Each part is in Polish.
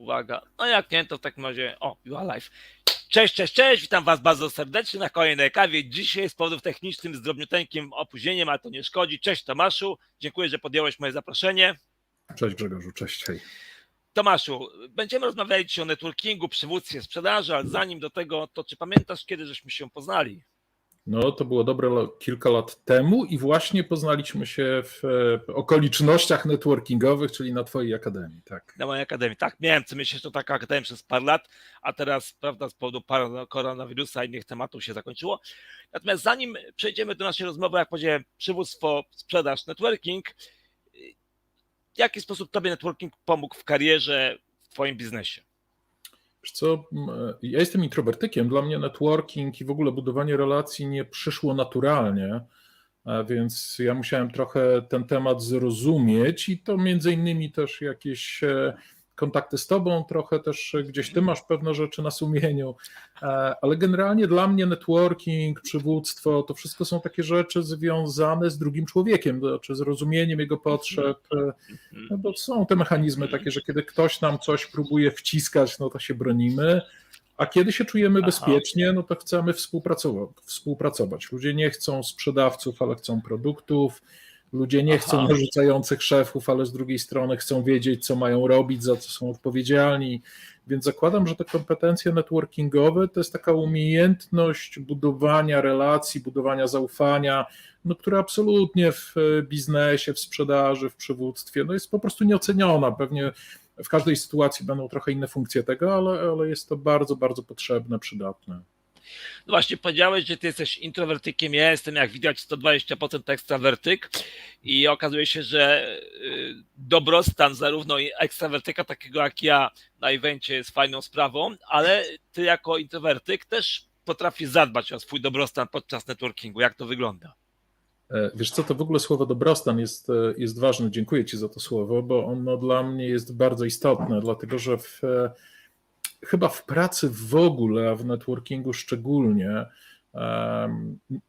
Uwaga. No jak nie, to w takim razie. O, you are live. Cześć, cześć, cześć. Witam Was bardzo serdecznie na kolejnej kawie. Dzisiaj z powodów technicznych z drobniuteńkim opóźnieniem, ale to nie szkodzi. Cześć Tomaszu. Dziękuję, że podjąłeś moje zaproszenie. Cześć Grzegorzu, cześć, hej. Tomaszu, będziemy dzisiaj o networkingu, przywództwie sprzedaży, ale zanim do tego, to czy pamiętasz, kiedy żeśmy się poznali? No to było dobre kilka lat temu i właśnie poznaliśmy się w e, okolicznościach networkingowych, czyli na Twojej akademii, tak. Na mojej akademii. Tak, miałem co miesiąc to taka akademia przez parę lat, a teraz, prawda, z powodu koronawirusa i innych tematów się zakończyło. Natomiast zanim przejdziemy do naszej rozmowy, jak powiedziałem, przywództwo, sprzedaż, networking, w jaki sposób Tobie networking pomógł w karierze, w Twoim biznesie? Wiesz co, e, ja jestem introwertykiem, dla mnie networking i w ogóle budowanie relacji nie przyszło naturalnie, więc ja musiałem trochę ten temat zrozumieć i to między innymi też jakieś e, kontakty z tobą, trochę też gdzieś ty masz pewne rzeczy na sumieniu, e, ale generalnie dla mnie networking, przywództwo, to wszystko są takie rzeczy związane z drugim człowiekiem, to znaczy z rozumieniem jego potrzeb, e, no bo są te mechanizmy takie, że kiedy ktoś nam coś próbuje wciskać, no to się bronimy, a kiedy się czujemy bezpiecznie, no to chcemy współpracować. Ludzie nie chcą sprzedawców, ale chcą produktów. Ludzie nie chcą Aha. narzucających szefów, ale z drugiej strony chcą wiedzieć, co mają robić, za co są odpowiedzialni. Więc zakładam, że te kompetencje networkingowe to jest taka umiejętność budowania relacji, budowania zaufania, no, która absolutnie w e, biznesie, w sprzedaży, w przywództwie no, jest po prostu nieoceniona. Pewnie w każdej sytuacji będą trochę inne funkcje tego, ale, ale jest to bardzo, bardzo potrzebne, przydatne. No właśnie, powiedziałeś, że ty jesteś introwertykiem, ja jestem, jak widać, 120% ekstrawertyk i okazuje się, że y, dobrostan zarówno ekstrawertyka takiego jak ja na evencie jest fajną sprawą, ale ty jako introwertyk też potrafisz zadbać o swój dobrostan podczas networkingu. Jak to wygląda? E, Wiesz co, to w ogóle słowo dobrostan jest, e, jest ważne. Dziękuję Ci za to słowo, bo ono dla mnie jest bardzo istotne, dlatego że w, e, chyba w pracy w ogóle, a w networkingu szczególnie,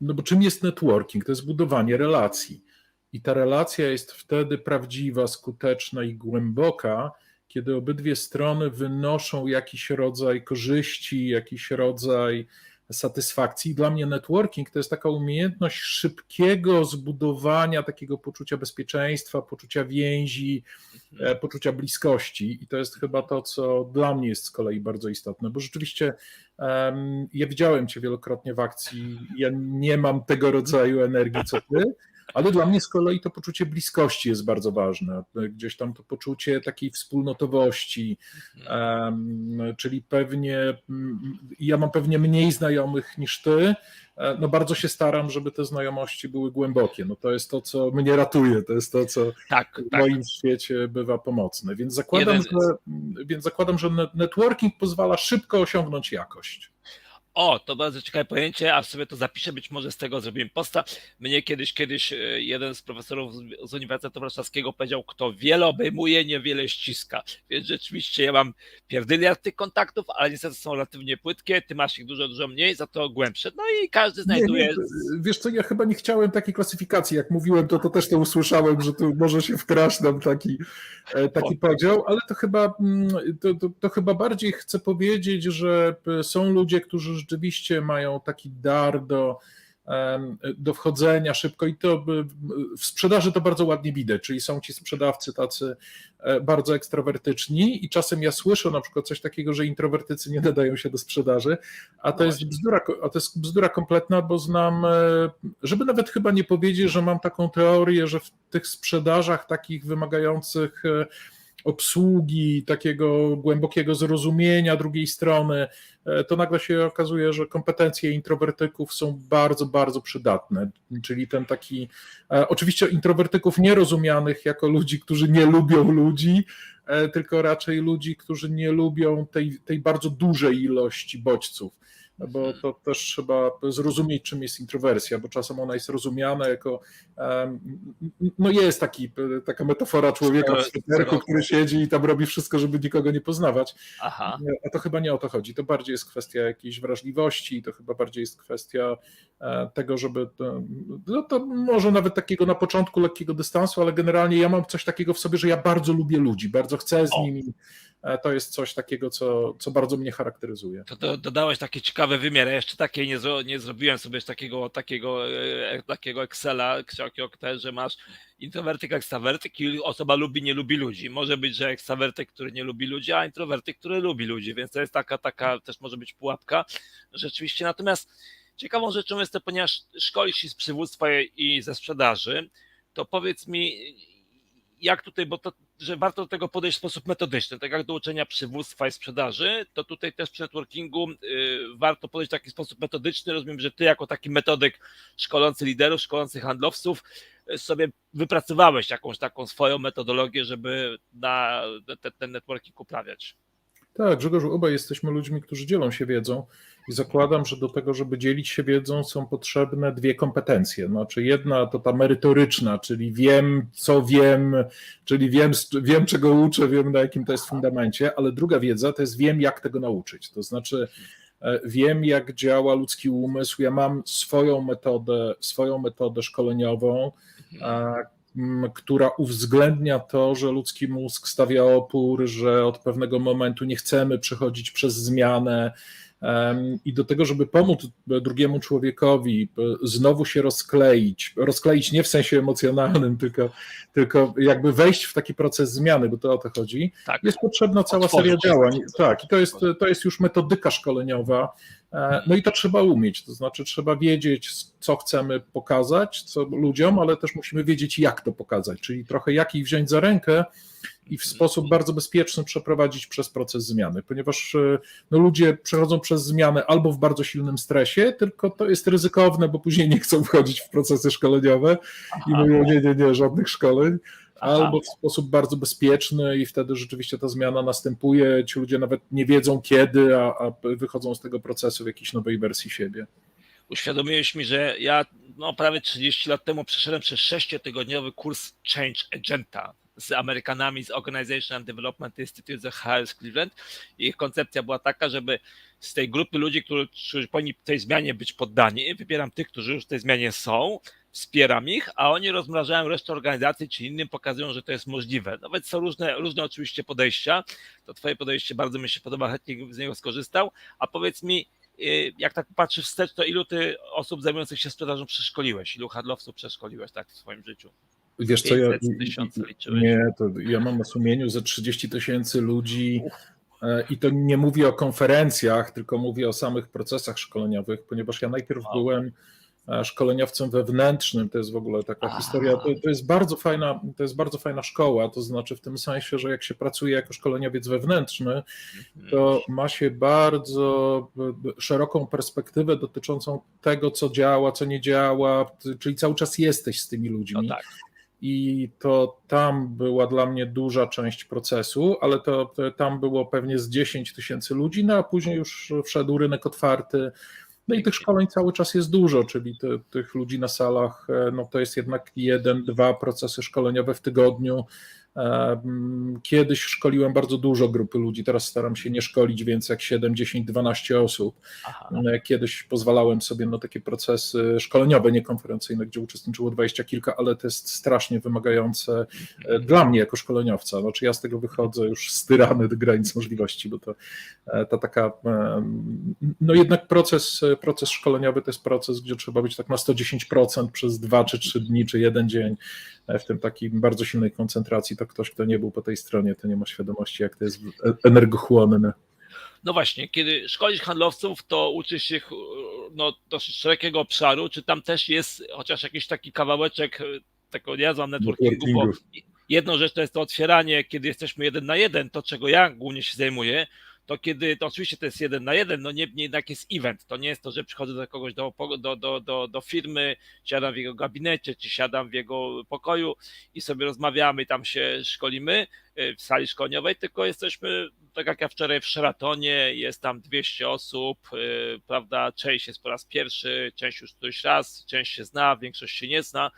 no bo czym jest networking? To jest budowanie relacji. I ta relacja jest wtedy prawdziwa, skuteczna i głęboka, kiedy obydwie strony wynoszą jakiś rodzaj korzyści, jakiś rodzaj satysfakcji. Dla mnie networking to jest taka umiejętność szybkiego zbudowania takiego poczucia bezpieczeństwa, poczucia więzi, e, poczucia bliskości. I to jest chyba to, co dla mnie jest z kolei bardzo istotne, bo rzeczywiście em, ja widziałem Cię wielokrotnie w akcji. Ja nie mam tego rodzaju energii co Ty. Ale dla mnie z kolei to poczucie bliskości jest bardzo ważne. Gdzieś tam to poczucie takiej wspólnotowości, czyli pewnie mm, ja mam pewnie mniej znajomych niż ty. E, No bardzo się staram, żeby te znajomości były głębokie. No to jest to, co mnie ratuje, to jest to, co Tak, w tak. moim świecie bywa pomocne. Więc zakładam, Jeden- że, więc zakładam, że net- networking pozwala szybko osiągnąć jakość. O, to bardzo ciekawe pojęcie, a sobie to zapiszę, być może z tego zrobimy posta. Mnie kiedyś, kiedyś e, jeden z profesorów z- Uniwersytetu Warszawskiego powiedział, kto wiele obejmuje, niewiele ściska. Więc rzeczywiście ja mam pierdyliard tych kontaktów, ale niestety są relatywnie płytkie, ty masz ich dużo, dużo mniej, za to głębsze. No i każdy znajduje... Nie, nie, wiesz co, ja chyba nie chciałem takiej klasyfikacji. Jak mówiłem, to, to też to usłyszałem, że tu może się wkraść nam taki, e, taki podział, ale to chyba, mm, to, to, to chyba bardziej chcę powiedzieć, że są ludzie, którzy rzeczywiście mają taki dar do, do wchodzenia szybko i to by- w sprzedaży to bardzo ładnie widać, czyli są ci sprzedawcy tacy e, bardzo ekstrawertyczni i czasem ja słyszę na przykład coś takiego, że introwertycy nie nadają się do sprzedaży, a to No jest bzdura, a to jest bzdura kompletna, bo znam, e, żeby nawet chyba nie powiedzieć, że mam taką teorię, że w tych sprzedażach takich wymagających e, obsługi, takiego głębokiego zrozumienia drugiej strony, e, to nagle się okazuje, że kompetencje introwertyków są bardzo, bardzo przydatne. Czyli ten taki, e, oczywiście introwertyków nierozumianych jako ludzi, którzy nie lubią ludzi, e, tylko raczej ludzi, którzy nie lubią tej, tej bardzo dużej ilości bodźców. Bo to też trzeba zrozumieć, czym jest introwersja, bo czasem ona jest rozumiana jako, no jest taki, taka metafora człowieka w sweterku, który siedzi i tam robi wszystko, żeby nikogo nie poznawać. Aha. A to chyba nie o to chodzi. To bardziej jest kwestia jakiejś wrażliwości, to chyba bardziej jest kwestia e, tego, żeby. To, no to może nawet takiego na początku lekkiego dystansu, ale generalnie ja mam coś takiego w sobie, że ja bardzo lubię ludzi, bardzo chcę z O. nimi to jest coś takiego, co, co bardzo mnie charakteryzuje. To, to dodałeś taki ciekawy wymiar. Ja jeszcze takiej nie, zro, nie zrobiłem sobie takiego, takiego, e, takiego Excela, że masz introwertyk, ekstrawertyk i osoba lubi, nie lubi ludzi. Może być, że ekstrawertyk, który nie lubi ludzi, a introwertyk, który lubi ludzi, więc to jest taka, taka też może być pułapka rzeczywiście. Natomiast ciekawą rzeczą jest to, ponieważ szkolisz się z przywództwa i ze sprzedaży, to powiedz mi, jak tutaj, bo to, że warto do tego podejść w sposób metodyczny, tak jak do uczenia przywództwa i sprzedaży, to tutaj też przy networkingu y, warto podejść w taki sposób metodyczny. Rozumiem, że ty jako taki metodyk szkolący liderów, szkolący handlowców y, sobie wypracowałeś jakąś taką swoją metodologię, żeby na te, ten networking uprawiać. Tak, Grzegorzu, obaj jesteśmy ludźmi, którzy dzielą się wiedzą i zakładam, że do tego, żeby dzielić się wiedzą, są potrzebne dwie kompetencje. Znaczy jedna to ta merytoryczna, czyli wiem, co wiem, czyli wiem, wiem, czego uczę, wiem, na jakim to jest fundamencie, ale druga wiedza to jest wiem, jak tego nauczyć. To znaczy e, wiem, jak działa ludzki umysł, ja mam swoją metodę, swoją metodę szkoleniową, która uwzględnia to, że ludzki mózg stawia opór, że od pewnego momentu nie chcemy przechodzić przez zmianę. I do tego, żeby pomóc drugiemu człowiekowi znowu się rozkleić, rozkleić nie w sensie emocjonalnym, tylko, tylko jakby wejść w taki proces zmiany, bo to o to chodzi, tak. jest potrzebna cała Otworzyć seria działań. Tak, i to jest, to jest już metodyka szkoleniowa, E, no i to trzeba umieć, to znaczy trzeba wiedzieć, co chcemy pokazać co ludziom, ale też musimy wiedzieć, jak to pokazać, czyli trochę jak ich wziąć za rękę i w sposób bardzo bezpieczny przeprowadzić przez proces zmiany, ponieważ e, no, ludzie przechodzą przez zmianę albo w bardzo silnym stresie, tylko to jest ryzykowne, bo później nie chcą wchodzić w procesy szkoleniowe i mówią, nie, nie, nie, żadnych szkoleń albo w sposób bardzo bezpieczny i wtedy rzeczywiście ta zmiana następuje. Ci ludzie nawet nie wiedzą kiedy, a, a wychodzą z tego procesu w jakiejś nowej wersji siebie. Uświadomiłeś mi, że ja no, prawie 30 lat temu przeszedłem przez 6-tygodniowy kurs Change Agenta z Amerykanami z Organization and Development Institute ze Harris Cleveland. Ich koncepcja była taka, żeby z tej grupy ludzi, którzy powinni tej zmianie być poddani, wybieram tych, którzy już w tej zmianie są, wspieram ich, a oni rozmrażają resztę organizacji, czy innym pokazują, że to jest możliwe. Nawet są różne, różne oczywiście podejścia. To twoje podejście bardzo mi się podoba, chętnie z niego skorzystał. A powiedz mi, y, jak tak patrzysz wstecz, to ilu ty osób zajmujących się sprzedażą przeszkoliłeś? Ilu handlowców przeszkoliłeś tak w swoim życiu? Wiesz co, ja, nie, to ja mam na sumieniu ze 30 tysięcy ludzi e, i to nie mówię o konferencjach, tylko mówię o samych procesach szkoleniowych, ponieważ ja najpierw wow. byłem szkoleniowcem wewnętrznym. To jest w ogóle taka Aha. historia. To, to, jest bardzo fajna, to jest bardzo fajna szkoła, to znaczy w tym sensie, że jak się pracuje jako szkoleniowiec wewnętrzny, to mhm. ma się bardzo szeroką perspektywę dotyczącą tego, co działa, co nie działa, czyli cały czas jesteś z tymi ludźmi. No tak. I to tam była dla mnie duża część procesu, ale to, to tam było pewnie z 10 tysięcy ludzi, no a później już wszedł rynek otwarty, no i tych szkoleń cały czas jest dużo, czyli te, tych ludzi na salach, e, no to jest jednak jeden, dwa procesy szkoleniowe w tygodniu. Kiedyś szkoliłem bardzo dużo grupy ludzi, teraz staram się nie szkolić więcej jak 7, 10, 12 osób. Aha. E, kiedyś pozwalałem sobie na takie procesy szkoleniowe, niekonferencyjne, gdzie uczestniczyło dwadzieścia kilka, ale to jest strasznie wymagające e, dla mnie jako szkoleniowca. Znaczy ja z tego wychodzę już styrany do granic możliwości, bo to e, ta taka, no jednak proces, proces szkoleniowy to jest proces, gdzie trzeba być tak na 110% przez dwa czy trzy dni, czy jeden dzień, w tym takim bardzo silnej koncentracji to ktoś, kto nie był po tej stronie, to nie ma świadomości, jak to jest energochłonne. No właśnie, kiedy szkolisz handlowców, to uczysz się no, dosyć szerokiego obszaru, czy tam też jest chociaż jakiś taki kawałeczek e, tego, ja znam networkingu, bo jedną rzecz to jest to otwieranie, kiedy jesteśmy jeden na jeden, to czego ja głównie się zajmuję, to kiedy, to oczywiście to jest jeden na jeden, no nie, jednak jest event, to nie jest to, że przychodzę do kogoś do, do, do, do, do firmy, siadam w jego gabinecie, czy siadam w jego pokoju i sobie rozmawiamy, tam się szkolimy y, w sali szkoleniowej, tylko jesteśmy, tak jak ja wczoraj w Sheratonie, jest tam 200 osób, y, prawda, część jest po raz pierwszy, część już któryś raz, część się zna, większość się nie zna,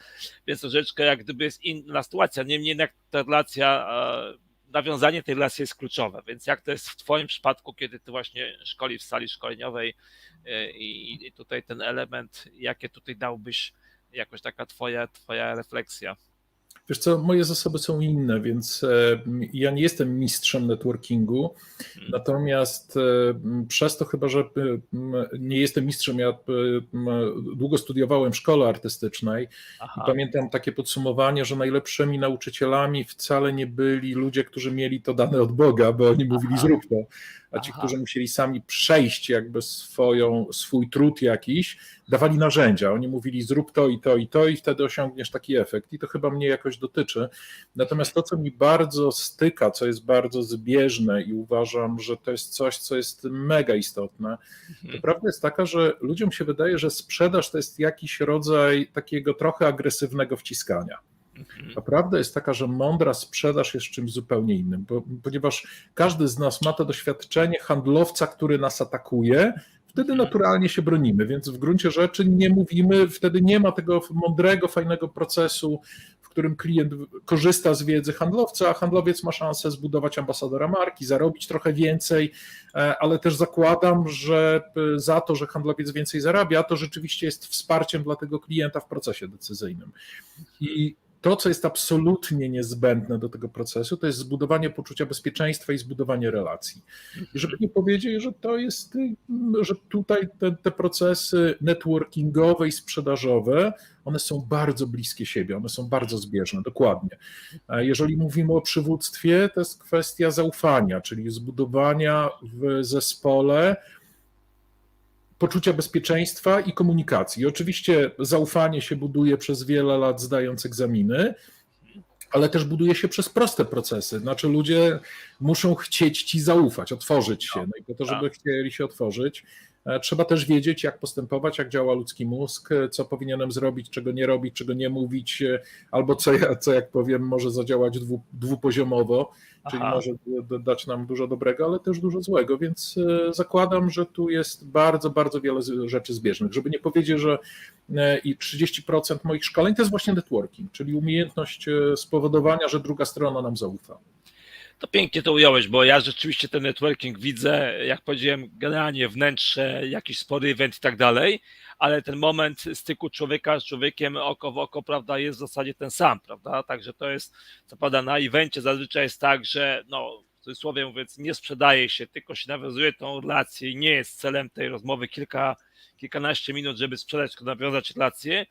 więc troszeczkę jak gdyby jest inna sytuacja, niemniej jednak ta relacja nawiązanie tej relacji jest kluczowe. Więc jak to jest w Twoim przypadku, kiedy Ty właśnie szkoli w sali szkoleniowej e, i, i tutaj ten element, jakie tutaj dałbyś jakoś taka Twoja, twoja refleksja? Wiesz co, moje zasoby są inne, więc e, ja nie jestem mistrzem networkingu, Hmm. natomiast e, przez to chyba, że e, nie jestem mistrzem, ja długo studiowałem w szkole artystycznej i Aha. pamiętam takie podsumowanie, że najlepszymi nauczycielami wcale nie byli ludzie, którzy mieli to dane od Boga, bo oni mówili Aha. zrób to, a ci, Aha. którzy musieli sami przejść jakby swoją, swój trud jakiś, dawali narzędzia. Oni mówili zrób to i to i to i wtedy osiągniesz taki efekt. I to chyba mnie jakoś dotyczy. Natomiast to, co mi bardzo styka, co jest bardzo zbieżne i uważam, że to jest coś, co jest mega istotne, to Mhm. prawda jest taka, że ludziom się wydaje, że sprzedaż to jest jakiś rodzaj takiego trochę agresywnego wciskania. Mhm. A prawda jest taka, że mądra sprzedaż jest czymś zupełnie innym, bo, ponieważ każdy z nas ma to doświadczenie handlowca, który nas atakuje, wtedy Mhm. naturalnie się bronimy, więc w gruncie rzeczy nie mówimy, wtedy nie ma tego mądrego, fajnego procesu, w którym klient korzysta z wiedzy handlowca, a handlowiec ma szansę zbudować ambasadora marki, zarobić trochę więcej, e, ale też zakładam, że e, za to, że handlowiec więcej zarabia, to rzeczywiście jest wsparciem dla tego klienta w procesie decyzyjnym. I to, co jest absolutnie niezbędne do tego procesu, to jest zbudowanie poczucia bezpieczeństwa i zbudowanie relacji. I żeby nie powiedzieć, że to jest, że tutaj te, te procesy networkingowe i sprzedażowe, one są bardzo bliskie siebie, one są bardzo zbieżne, dokładnie. Jeżeli mówimy o przywództwie, to jest kwestia zaufania, czyli zbudowania w zespole poczucia bezpieczeństwa i komunikacji. I oczywiście zaufanie się buduje przez wiele lat zdając egzaminy, ale też buduje się przez proste procesy. Znaczy ludzie muszą chcieć ci zaufać, otworzyć się. No i po to, żeby chcieli się otworzyć, trzeba też wiedzieć, jak postępować, jak działa ludzki mózg, e, co powinienem zrobić, czego nie robić, czego nie mówić, e, albo co, ja- co jak powiem, może zadziałać dwu, dwupoziomowo, czyli Aha. może dać nam dużo dobrego, ale też dużo złego, więc e, zakładam, że tu jest bardzo, bardzo wiele rzeczy zbieżnych. Żeby nie powiedzieć, że e, i 30% moich szkoleń to jest właśnie networking, czyli umiejętność e, spowodowania, że druga strona nam zaufa. To pięknie to ująłeś, bo ja rzeczywiście ten networking widzę, jak powiedziałem, generalnie wnętrze, jakiś spory event i tak dalej, ale ten moment styku człowieka z człowiekiem oko w oko, prawda, jest w zasadzie ten sam, prawda? Także to jest, co pada na evencie, zazwyczaj jest tak, że no, w cudzysłowie mówiąc, nie sprzedaje się, tylko się nawiązuje tą relację i nie jest celem tej rozmowy kilka, kilkanaście minut, żeby sprzedać, tylko nawiązać relację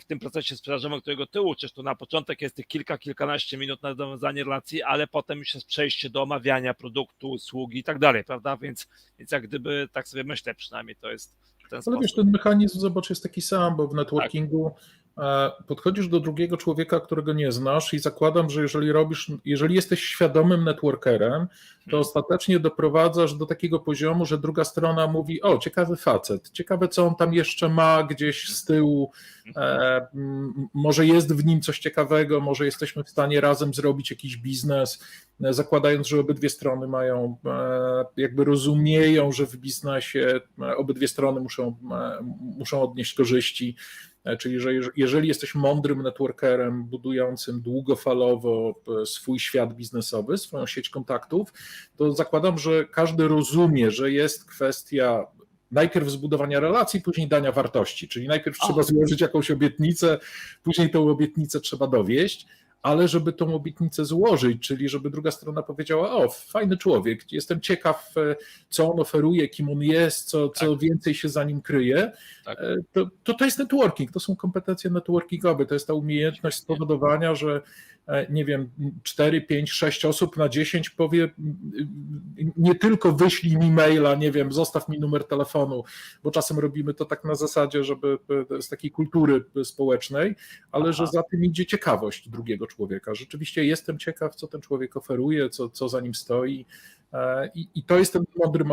w tym procesie sprzedażowym, którego ty uczysz, to na początek jest tych kilka, kilkanaście minut na nawiązanie relacji, ale potem już jest przejście do omawiania produktu, usługi i tak dalej, prawda? Więc, więc jak gdyby, tak sobie myślę przynajmniej, to jest ten Ale sposób. wiesz, ten mechanizm, zobacz, jest taki sam, bo w networkingu e, podchodzisz do drugiego człowieka, którego nie znasz i zakładam, że jeżeli robisz, jeżeli jesteś świadomym networkerem, to Hmm. ostatecznie doprowadzasz do takiego poziomu, że druga strona mówi, o, ciekawy facet, ciekawe co on tam jeszcze ma gdzieś z tyłu, e, m, może jest w nim coś ciekawego, może jesteśmy w stanie razem zrobić jakiś biznes, e, zakładając, że obydwie strony mają, e, jakby rozumieją, że w biznesie e, obydwie strony muszą, e, muszą odnieść korzyści. E, Czyli, że jeż- jeżeli jesteś mądrym networkerem, budującym długofalowo e, swój świat biznesowy, swoją sieć kontaktów, to zakładam, że każdy rozumie, że jest kwestia najpierw zbudowania relacji, później dania wartości. Czyli najpierw trzeba złożyć jakąś obietnicę, później tą obietnicę trzeba dowieść, ale żeby tą obietnicę złożyć, czyli żeby druga strona powiedziała: O, fajny człowiek, jestem ciekaw, e, co on oferuje, kim on jest, co, co więcej się za nim kryje, Tak. e, to, to to jest networking, to są kompetencje networkingowe, to jest ta umiejętność spowodowania, że e, nie wiem, 4, 5, 6 osób na 10 powie nie tylko wyślij mi maila, nie wiem, zostaw mi numer telefonu, bo czasem robimy to tak na zasadzie, żeby z takiej kultury społecznej, ale Aha. że za tym idzie ciekawość drugiego człowieka. Rzeczywiście jestem ciekaw, co ten człowiek oferuje, co, co za nim stoi e, i, i to jest ten mądry,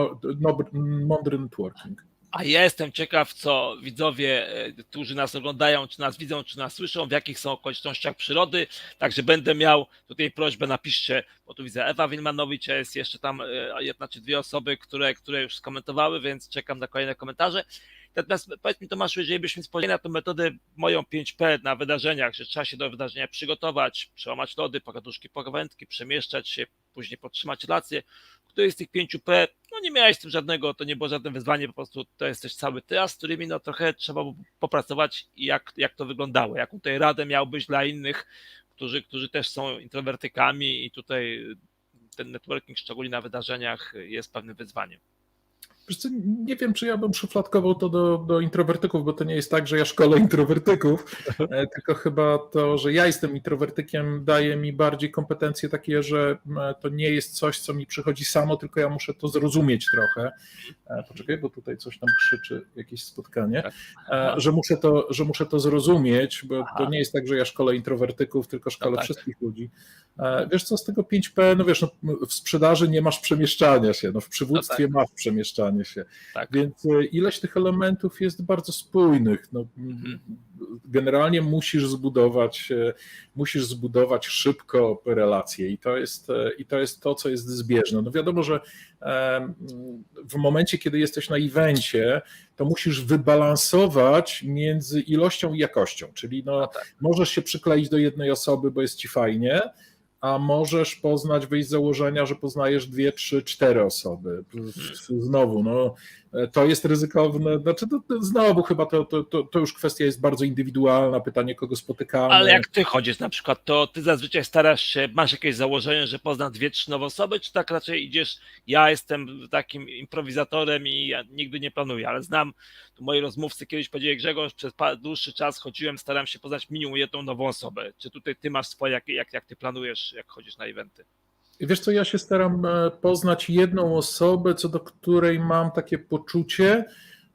mądry networking. A ja jestem ciekaw, co widzowie, e, którzy nas oglądają, czy nas widzą, czy nas słyszą, w jakich są okolicznościach przyrody. Także będę miał tutaj prośbę, napiszcie, bo tu widzę Ewa Wilmanowicz, jest jeszcze tam e, jedna czy dwie osoby, które, które już skomentowały, więc czekam na kolejne komentarze. Natomiast powiedz mi Tomaszu, jeżeli byśmy spojrzeli na tę metodę moją 5P na wydarzeniach, że trzeba się do wydarzenia przygotować, przełamać lody, pogaduszki, pogawędki, przemieszczać się, później podtrzymać relacje, który z tych 5P, no nie miałeś z tym żadnego, to nie było żadne wyzwanie, po prostu to jesteś cały ty, a z którymi no trochę trzeba popracować i jak, jak to wyglądało, jaką tutaj radę miałbyś dla innych, którzy, którzy też są introwertykami i tutaj ten networking, szczególnie na wydarzeniach, jest pewnym wyzwaniem. Wiesz nie wiem, czy ja bym szufladkował to do, do introwertyków, bo to nie jest tak, że ja szkolę introwertyków, e, tylko chyba to, że ja jestem introwertykiem, daje mi bardziej kompetencje takie, że to nie jest coś, co mi przychodzi samo, tylko ja muszę to zrozumieć trochę. E, Poczekaj, bo tutaj coś tam krzyczy, jakieś spotkanie, E, że muszę to, że muszę to zrozumieć, bo Aha. to nie jest tak, że ja szkolę introwertyków, tylko szkolę No tak. wszystkich ludzi. Wiesz co, z tego 5P, no wiesz, no, w sprzedaży nie masz przemieszczania się, no w przywództwie masz przemieszczanie się, Tak. więc e, ileś tych elementów jest bardzo spójnych. No, Mhm. Generalnie musisz zbudować, e, musisz zbudować szybko relacje i to jest, e, i to jest to, co jest zbieżne. No wiadomo, że w momencie, kiedy jesteś na evencie, to musisz wybalansować między ilością i jakością, czyli no, No tak. możesz się przykleić do jednej osoby, bo jest ci fajnie, a możesz poznać, wyjść z założenia, że poznajesz dwie, trzy, cztery osoby. Znowu, no, to jest ryzykowne. Znaczy, to, to znowu chyba to, to, to, już kwestia jest bardzo indywidualna, pytanie, kogo spotykamy. Ale jak ty chodzisz na przykład, to ty zazwyczaj starasz się, masz jakieś założenie, że poznasz dwie, trzy nowe osoby, czy tak raczej idziesz, ja jestem takim improwizatorem i ja nigdy nie planuję, ale znam, moi rozmówcy kiedyś powiedzieli, Grzegorz, przez dłuższy czas chodziłem, staram się poznać minimum jedną nową osobę. Czy tutaj ty masz swoje, jak, jak, jak ty planujesz, jak chodzisz na eventy? Wiesz co, ja się staram e, poznać jedną osobę, co do której mam takie poczucie,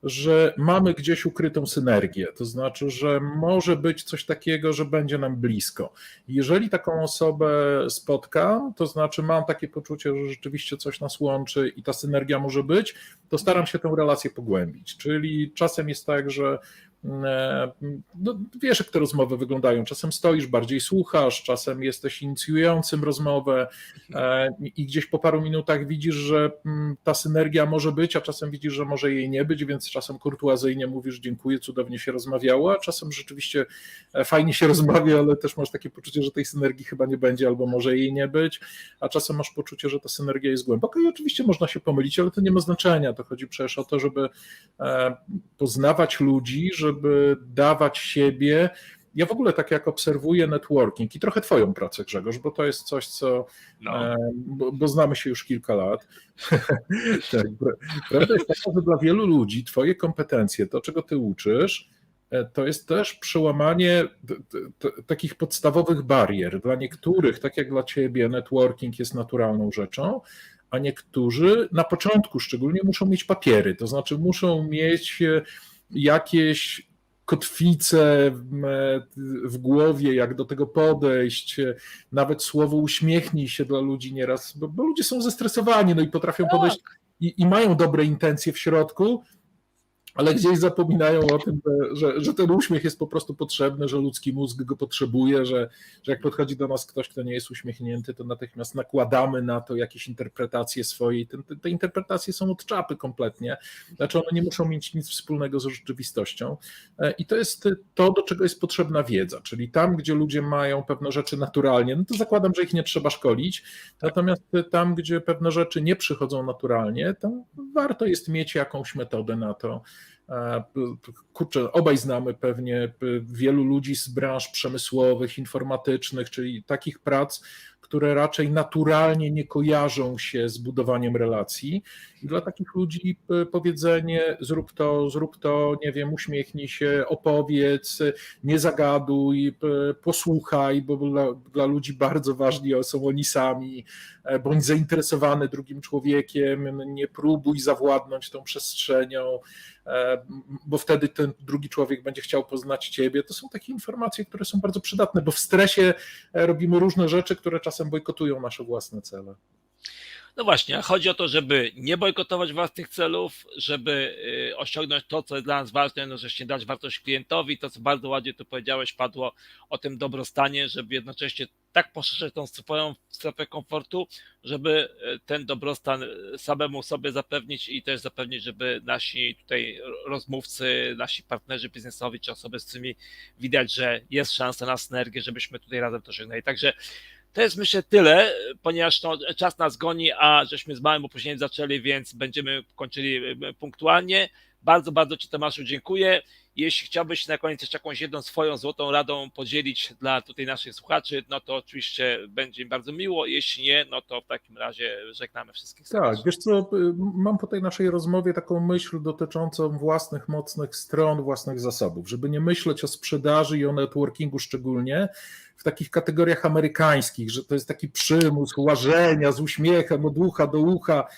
że mamy gdzieś ukrytą synergię. To znaczy, że może być coś takiego, że będzie nam blisko. Jeżeli taką osobę spotkam, to znaczy mam takie poczucie, że rzeczywiście coś nas łączy i ta synergia może być, to staram się tę relację pogłębić. Czyli czasem jest tak, że no, wiesz, jak te rozmowy wyglądają. Czasem stoisz, bardziej słuchasz, czasem jesteś inicjującym rozmowę e, i gdzieś po paru minutach widzisz, że mm, ta synergia może być, a czasem widzisz, że może jej nie być, więc czasem kurtuazyjnie mówisz dziękuję, cudownie się rozmawiało, a czasem rzeczywiście e, fajnie się rozmawia, ale też masz takie poczucie, że tej synergii chyba nie będzie albo może jej nie być, a czasem masz poczucie, że ta synergia jest głęboka i oczywiście można się pomylić, ale to nie ma znaczenia. To chodzi przecież o to, żeby e, poznawać ludzi, żeby dawać siebie. Ja w ogóle tak jak obserwuję networking i trochę Twoją pracę, Grzegorz, bo to jest coś, co. No. e, Bo, bo znamy się już kilka lat. tak, pra- prawda jest taka, że dla wielu ludzi Twoje kompetencje, to czego Ty uczysz, e, to jest też przełamanie t- t- t- takich podstawowych barier. Dla niektórych, tak jak dla Ciebie, networking jest naturalną rzeczą, a niektórzy na początku szczególnie muszą mieć papiery, to znaczy muszą mieć e, jakieś kotwice w, głowie, jak do tego podejść. Nawet słowo uśmiechnij się dla ludzi nieraz, bo, bo ludzie są zestresowani, no i potrafią podejść i, i mają dobre intencje w środku, ale gdzieś zapominają o tym, że, że, że ten uśmiech jest po prostu potrzebny, że ludzki mózg go potrzebuje, że, że jak podchodzi do nas ktoś, kto nie jest uśmiechnięty, to natychmiast nakładamy na to jakieś interpretacje swoje. Te, te, te interpretacje są od czapy kompletnie, znaczy one nie muszą mieć nic wspólnego z rzeczywistością. E, I to jest to, do czego jest potrzebna wiedza, czyli tam, gdzie ludzie mają pewne rzeczy naturalnie, no to zakładam, że ich nie trzeba szkolić, natomiast tam, gdzie pewne rzeczy nie przychodzą naturalnie, to warto jest mieć jakąś metodę na to. E, Kurczę, obaj znamy pewnie e, wielu ludzi z branż przemysłowych, informatycznych, czyli takich prac, które raczej naturalnie nie kojarzą się z budowaniem relacji. Dla takich ludzi powiedzenie: zrób to, zrób to, nie wiem, uśmiechnij się, opowiedz, nie zagaduj, posłuchaj, bo dla, dla ludzi bardzo ważni są oni sami, e, bądź zainteresowany drugim człowiekiem, nie próbuj zawładnąć tą przestrzenią, e, bo wtedy ten drugi człowiek będzie chciał poznać ciebie. To są takie informacje, które są bardzo przydatne, bo w stresie e, robimy różne rzeczy, które czasem bojkotują nasze własne cele. No właśnie, chodzi o to, żeby nie bojkotować własnych celów, żeby y, osiągnąć to, co jest dla nas ważne, no, żeście dać wartość klientowi, to co bardzo ładnie tu powiedziałeś, padło o tym dobrostanie, żeby jednocześnie tak poszerzyć tą swoją strefę komfortu, żeby y, ten dobrostan y, samemu sobie zapewnić i też zapewnić, żeby nasi tutaj rozmówcy, nasi partnerzy biznesowi czy osoby z którymi widać, że jest szansa na synergię, żebyśmy tutaj razem to osiągnęli. Także To jest myślę tyle, ponieważ no, czas nas goni, a żeśmy z małym opóźnieniem zaczęli, więc będziemy kończyli e, punktualnie. Bardzo, bardzo Ci Tomaszu dziękuję. Jeśli chciałbyś na koniec jeszcze jakąś jedną swoją złotą radą podzielić dla tutaj naszych słuchaczy, no to oczywiście będzie mi bardzo miło. Jeśli nie, no to w takim razie żegnamy wszystkich. Tak, wiesz co, mam po tej naszej rozmowie taką myśl dotyczącą własnych mocnych stron, własnych zasobów, żeby nie myśleć o sprzedaży i o networkingu szczególnie takich kategoriach amerykańskich, że to jest taki przymus łażenia z uśmiechem od ucha do ucha,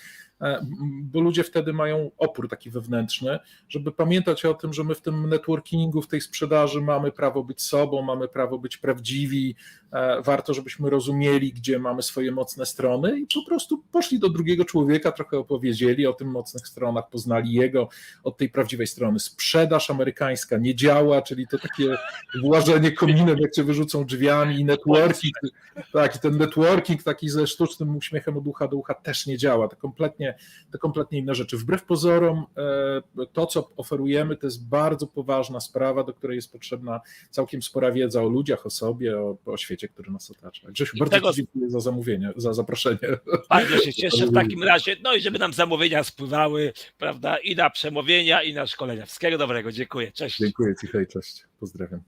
bo ludzie wtedy mają opór taki wewnętrzny, żeby pamiętać o tym, że my w tym networkingu, w tej sprzedaży mamy prawo być sobą, mamy prawo być prawdziwi, e, warto, żebyśmy rozumieli, gdzie mamy swoje mocne strony i po prostu poszli do drugiego człowieka, trochę opowiedzieli o tym mocnych stronach, poznali jego od tej prawdziwej strony. Sprzedaż amerykańska nie działa, czyli to takie włażenie kominem, jak cię wyrzucą drzwiami i networking, tak, i ten networking taki ze sztucznym uśmiechem od ucha do ucha też nie działa. To kompletnie, to kompletnie inne rzeczy. Wbrew pozorom, e, to, co oferujemy, to jest bardzo poważna sprawa, do której jest potrzebna całkiem spora wiedza o ludziach, o sobie, o, o świecie, który nas otacza. Grzesiu, I bardzo tego- dziękuję za zamówienie, za zaproszenie. Bardzo się cieszę w takim razie. No i żeby nam zamówienia spływały, prawda, i na przemówienia, i na szkolenia. Wszystkiego dobrego. Dziękuję. Cześć. Dziękuję Ci, hej, cześć, pozdrawiam.